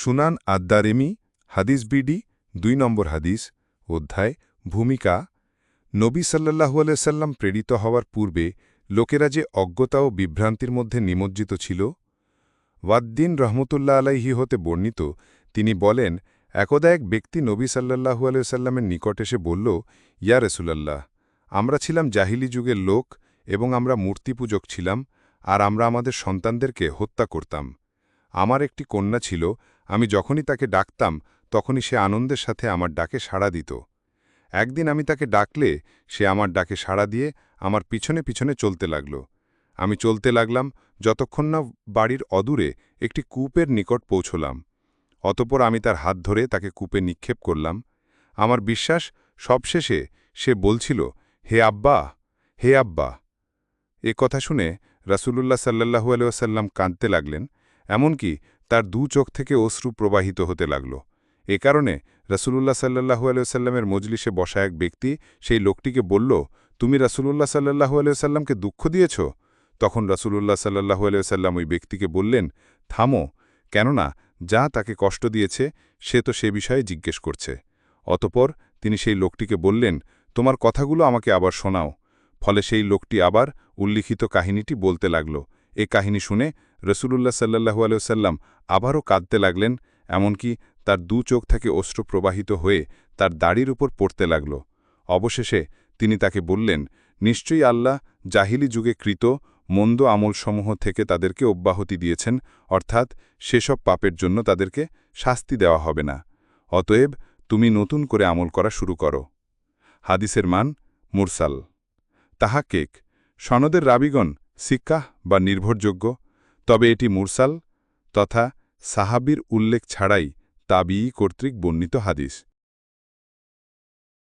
সুনান আদ্দারেমি, হাদিস বিডি, দুই নম্বর হাদিস, অধ্যায়, ভূমিকা। নবী সাল্লাহু আলাইসাল্লাম প্রেরিত হওয়ার পূর্বে লোকেরা যে অজ্ঞতা ও বিভ্রান্তির মধ্যে নিমজ্জিত ছিল ওয়াদ্দিন রহমতুল্লাহ আলাইহি হতে বর্ণিত, তিনি বলেন, একদা এক ব্যক্তি নবী সাল্লাহু আলাইসাল্লামের নিকট এসে বলল, ইয়া রসুলাল্লাহ, আমরা ছিলাম জাহিলি যুগের লোক এবং আমরা মূর্তি পূজক ছিলাম, আর আমরা আমাদের সন্তানদেরকে হত্যা করতাম। আমার একটি কন্যা ছিল আমি যখনই তাকে ডাকতাম, তখনই সে আনন্দের সাথে আমার ডাকে সাড়া দিত। একদিন আমি তাকে ডাকলে, সে আমার ডাকে সাড়া দিয়ে আমার পিছনে পিছনে চলতে লাগল। আমি চলতে লাগলাম, যতক্ষণ না বাড়ির অদূরে একটি কূপের নিকট পৌঁছলাম। অতপর আমি তার হাত ধরে তাকে কূপে নিক্ষেপ করলাম। আমার বিশ্বাস, সবশেষে সে বলছিল, হে আব্বা হে আব্বা। এ কথা শুনে রাসূলুল্লাহ সাল্লাহু আলুয়াসাল্লাম কাঁদতে লাগলেন। এমনকি তার দু চোখ থেকে অশ্রু প্রবাহিত হতে লাগল। এ কারণে রাসূলুল্লাহ সাল্লাহু আলুসাল্লামের মজলিসে বসা এক ব্যক্তি সেই লোকটিকে বলল, তুমি রাসূলুল্লাহ সাল্লাহু আলুসাল্লামকে দুঃখ দিয়েছ? তখন রাসূলুল্লাহ সাল্লাহু আলুসাল্লাম ওই ব্যক্তিকে বললেন, থামো, কেননা যা তাকে কষ্ট দিয়েছে, সে তো সে বিষয়ে জিজ্ঞেস করছে। অতপর তিনি সেই লোকটিকে বললেন, তোমার কথাগুলো আমাকে আবার শোনাও। ফলে সেই লোকটি আবার উল্লিখিত কাহিনীটি বলতে লাগল। এ কাহিনী শুনে রসুলুল্লাহ সাল্লাহু আলুসাল্লাম আবারও কাঁদতে লাগলেন, এমনকি তার দু চোখ থেকে অস্ত্র প্রবাহিত হয়ে তার দাড়ির উপর পড়তে লাগল। অবশেষে তিনি তাকে বললেন, নিশ্চয়ই আল্লাহ জাহিলি যুগে কৃত, মন্দ আমলসমূহ থেকে তাদেরকে অব্যাহতি দিয়েছেন, অর্থাৎ সেসব পাপের জন্য তাদেরকে শাস্তি দেওয়া হবে না। অতএব তুমি নতুন করে আমল করা শুরু করো। হাদিসের মান মুরসাল। তাহা কেক সনদের রাবিগণ সিক্কাহ বা নির্ভরযোগ্য তবে এটি মুরসাল তথা সাহাবির উল্লেখ ছাড়াই তাবিই কর্তৃক বর্ণিত হাদিস।